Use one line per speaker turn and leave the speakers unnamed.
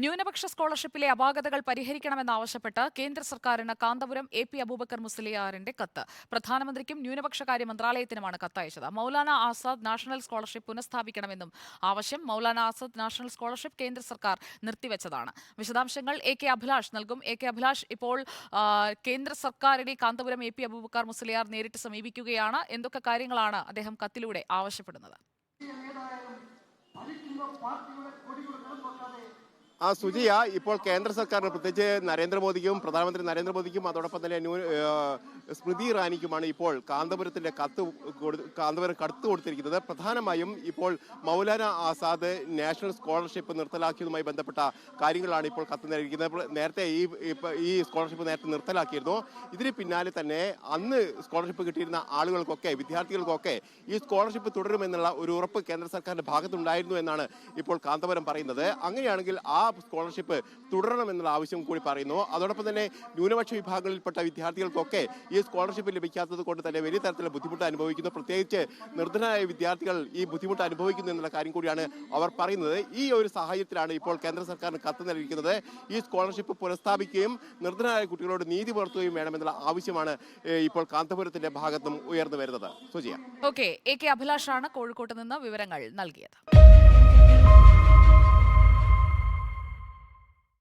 ന്യൂനപക്ഷ സ്കോളർഷിപ്പിലെ അപാകതകൾ പരിഹരിക്കണമെന്നാവശ്യപ്പെട്ട് കേന്ദ്ര സർക്കാരിന് കാന്തപുരം എ പി അബൂബക്കർ മുസ്ലിയാറിന്റെ കത്ത്. പ്രധാനമന്ത്രിക്കും ന്യൂനപക്ഷകാര്യ മന്ത്രാലയത്തിനുമാണ് കത്തയച്ചത്. മൗലാന ആസാദ് നാഷണൽ സ്കോളർഷിപ്പ് പുനഃസ്ഥാപിക്കണമെന്നും ആവശ്യം മൗലാന ആസാദ് നാഷണൽ സ്കോളർഷിപ്പ് കേന്ദ്ര സർക്കാർ നിർത്തിവെച്ചതാണ്. വിശദാംശങ്ങൾ എ കെ അഭിലാഷ് നൽകും. എ കെ അഭിലാഷ് ഇപ്പോൾ കേന്ദ്ര സർക്കാരിനെ കാന്തപുരം എ പി അബൂബക്കർ മുസ്ലിയാർ നേരിട്ട് സമീപിക്കുകയാണ്. എന്തൊക്കെ കാര്യങ്ങളാണ് അദ്ദേഹം കത്തിലൂടെ ആവശ്യപ്പെടുന്നത്?
ആ സുജിയ ഇപ്പോൾ കേന്ദ്ര സർക്കാരിന് പ്രത്യേകിച്ച് നരേന്ദ്രമോദിക്കും പ്രധാനമന്ത്രി നരേന്ദ്രമോദിക്കും അതോടൊപ്പം തന്നെ സ്മൃതി ഇറാനിക്കുമാണ് ഇപ്പോൾ കാന്തപുരത്തിന്റെ കത്ത് കാന്തപുരം കത്ത് കൊടുത്തിരിക്കുന്നത്. പ്രധാനമായും ഇപ്പോൾ മൗലാന ആസാദ് നാഷണൽ സ്കോളർഷിപ്പ് നിർത്തലാക്കിയതുമായി ബന്ധപ്പെട്ട കാര്യങ്ങളാണ് ഇപ്പോൾ കത്ത് നൽകിയിരിക്കുന്നത്. നേരത്തെ ഈ ഈ സ്കോളർഷിപ്പ് നേരത്തെ നിർത്തലാക്കിയിരുന്നു. ഇതിന് പിന്നാലെ തന്നെ അന്ന് സ്കോളർഷിപ്പ് കിട്ടിയിരുന്ന ആളുകൾക്കൊക്കെ വിദ്യാർത്ഥികൾക്കൊക്കെ ഈ സ്കോളർഷിപ്പ് തുടരുമെന്നുള്ള ഒരു ഉറപ്പ് കേന്ദ്ര സർക്കാരിന്റെ ഭാഗത്തുണ്ടായിരുന്നു എന്നാണ് ഇപ്പോൾ കാന്തപുരം പറയുന്നത്. അങ്ങനെയാണെങ്കിൽ ആ സ്കോളർഷിപ്പ് തുടരണമെന്നുള്ള ആവശ്യം കൂടി പറയുന്നു. അതോടൊപ്പം തന്നെ ന്യൂനപക്ഷ വിഭാഗങ്ങളിൽപ്പെട്ട വിദ്യാർത്ഥികൾക്കൊക്കെ ഈ സ്കോളർഷിപ്പ് ലഭിക്കാത്തത് കൊണ്ട് തന്നെ വലിയ തരത്തിലുള്ള ബുദ്ധിമുട്ട് അനുഭവിക്കുന്നു. പ്രത്യേകിച്ച് നിർധനരായ വിദ്യാർത്ഥികൾ ഈ ബുദ്ധിമുട്ട് അനുഭവിക്കുന്നു എന്നുള്ള കാര്യം കൂടിയാണ് അവർ പറയുന്നത്. ഈ ഒരു സാഹചര്യത്തിലാണ് ഇപ്പോൾ കേന്ദ്ര സർക്കാരിന് കത്ത് നൽകിയിരിക്കുന്നത്. ഈ സ്കോളർഷിപ്പ് പുനഃസ്ഥാപിക്കുകയും നിർധനരായ കുട്ടികളോട് നീതി പുലർത്തുകയും വേണമെന്നുള്ള ആവശ്യമാണ് ഇപ്പോൾ കാന്തപുരത്തിന്റെ ഭാഗത്തും ഉയർന്നു വരുന്നത്. സുജിയ.
ഓക്കെ. എ കെ അഭിലാഷാണ് കോഴിക്കോട്ട് നിന്ന് വിവരങ്ങൾ നൽകിയത്.